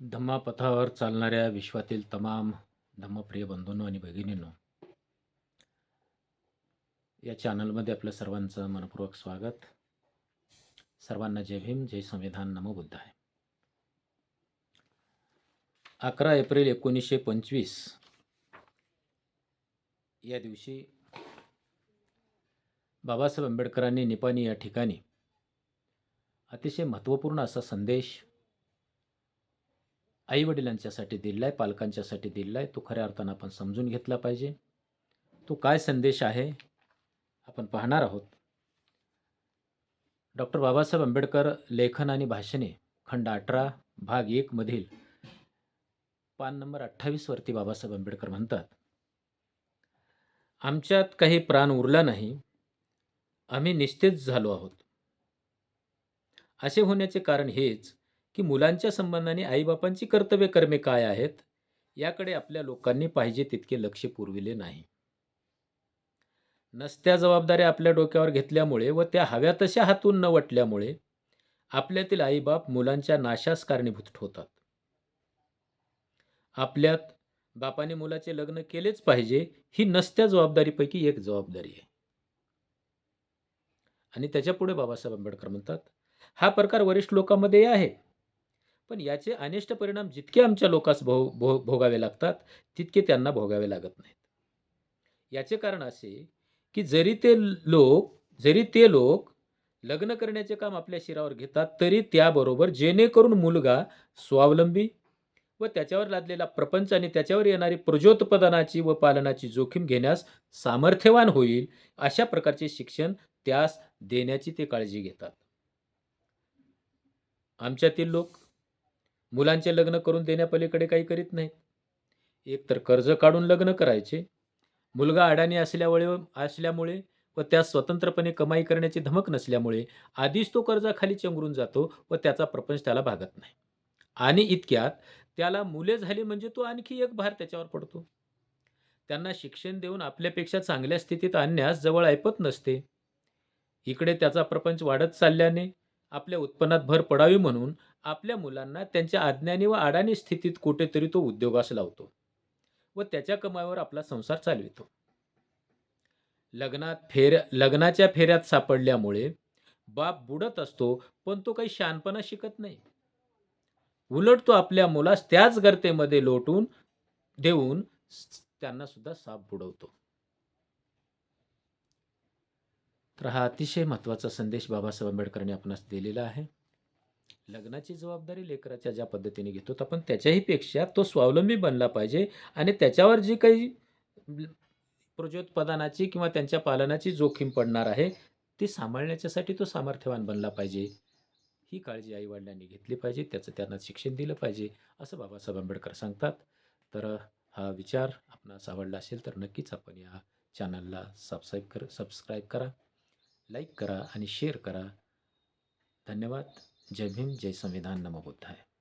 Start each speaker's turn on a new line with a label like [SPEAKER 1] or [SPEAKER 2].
[SPEAKER 1] धम्मापथावर चालणाऱ्या विश्वातील तमाम धम्मप्रिय बंधूंनो आणि भगिनींनो या चॅनलमध्ये आपलं सर्वांचं मनपूर्वक स्वागत. सर्वांना जय भीम जय संविधान नमो बुद्ध आहे. अकरा एप्रिल एकोणीसशे पंचवीस या दिवशी बाबासाहेब आंबेडकरांनी निपाणी या ठिकाणी अतिशय महत्त्वपूर्ण असा संदेश आईवडिलांच्यासाठी दिला आहे पालकांच्यासाठी दिला आहे तो खऱ्या अर्थानं आपण समजून घेतला पाहिजे. तो काय संदेश आहे? आपण पाहणार आहोत. डॉक्टर बाबासाहेब आंबेडकर लेखन आणि भाषणे खंड अठरा भाग एकमधील पान नंबर अठ्ठावीसवरती बाबासाहेब आंबेडकर म्हणतात आमच्यात काही प्राण उरला नाही. आम्ही निस्तेज झालो आहोत. असे होण्याचे कारण हेच की मुलांच्या संबंधाने आईबापांची कर्तव्य कर्मे काय आहेत याकडे आपल्या लोकांनी पाहिजे तितके लक्ष पुरविले नाही. नसत्या जबाबदाऱ्या आपल्या डोक्यावर घेतल्यामुळे व त्या हव्या तशा हातून न वटल्यामुळे आपल्यातील आईबाप मुलांच्या नाशास कारणीभूत होतात आपल्यात बापाने मुलाचे लग्न केलेच पाहिजे ही नसत्या जबाबदारीपैकी एक जबाबदारी आहे. आणि त्याच्या पुढे बाबासाहेब आंबेडकर म्हणतात हा प्रकार वरिष्ठ लोकांमध्ये आहे. पण याचे अनिष्ट परिणाम जितके आमच्या लोकांस भो भो भोगावे लागतात तितके त्यांना भोगावे लागत नाहीत. याचे कारण असे की जरी ते लोक जरी ते लोक लग्न करण्याचे काम आपल्या शिरावर घेतात तरी त्याबरोबर जेणेकरून मुलगा स्वावलंबी व त्याच्यावर लादलेला प्रपंच आणि त्याच्यावर येणारी प्रजोत्पादनाची व पालनाची जोखीम घेण्यास सामर्थ्यवान होईल अशा प्रकारचे शिक्षण त्यास देण्याची ते काळजी घेतात. आमच्यातील लोक मुलांचे लग्न करून देण्यापलीकडे काही करीत नाहीत. एकतर कर्ज काढून लग्न करायचे. मुलगा अडाणी असल्यामुळे असल्यामुळे व त्यास स्वतंत्रपणे कमाई करण्याची धमक नसल्यामुळे आधीच तो कर्जाखाली चंगरून जातो व त्याचा प्रपंच त्याला भागत नाही. आणि इतक्यात त्याला मुले झाली म्हणजे तो आणखी एक भार त्याच्यावर पडतो. त्यांना शिक्षण देऊन आपल्यापेक्षा चांगल्या स्थितीत आणण्यास जवळ ऐपत नसते. इकडे त्याचा प्रपंच वाढत चालल्याने आपल्या उत्पन्नात भर पडावी म्हणून आपल्या मुलांना त्यांच्या अज्ञानी व अडाणी स्थितीत कुठेतरी तो उद्योगास लावतो व त्याच्या कमाईवर आपला संसार चालवितो. लग्नात फेर लग्नाच्या फेऱ्यात सापडल्यामुळे बाप बुडत असतो पण तो काही शानपणा शिकत नाही. उलट तो आपल्या मुलास त्याच गर्तेमध्ये लोटून देऊन त्यांना सुद्धा साप बुडवतो. तर हा अतिशय महत्त्वाचा संदेश बाबासाहेब आंबेडकरांनी आपणास दिलेला आहे. लग्नाची जबाबदारी लेकराच्या ज्या पद्धतीने घेतो आपण त्याच्याही पेक्षा तो स्वावलंबी बनला पाहिजे आणि त्याच्यावर जी काही प्रजोत्पादनाची किंवा त्यांच्या पालनाची जोखीम पडणार आहे ती सांभाळण्याच्यासाठी तो सामर्थ्यवान बनला पाहिजे. ही काळजी आईवडिलांनी घेतली पाहिजे त्याचं त्यांना शिक्षण दिलं पाहिजे असं बाबासाहेब आंबेडकर सांगतात. तर हा विचार आपणास आवडला असेल तर नक्कीच आपण या चॅनलला सबस्क्राईब कर सबस्क्राईब करा. लाईक करा आणि शेअर करा. धन्यवाद. जय भीम. जय संविधान नमो बुद्धाय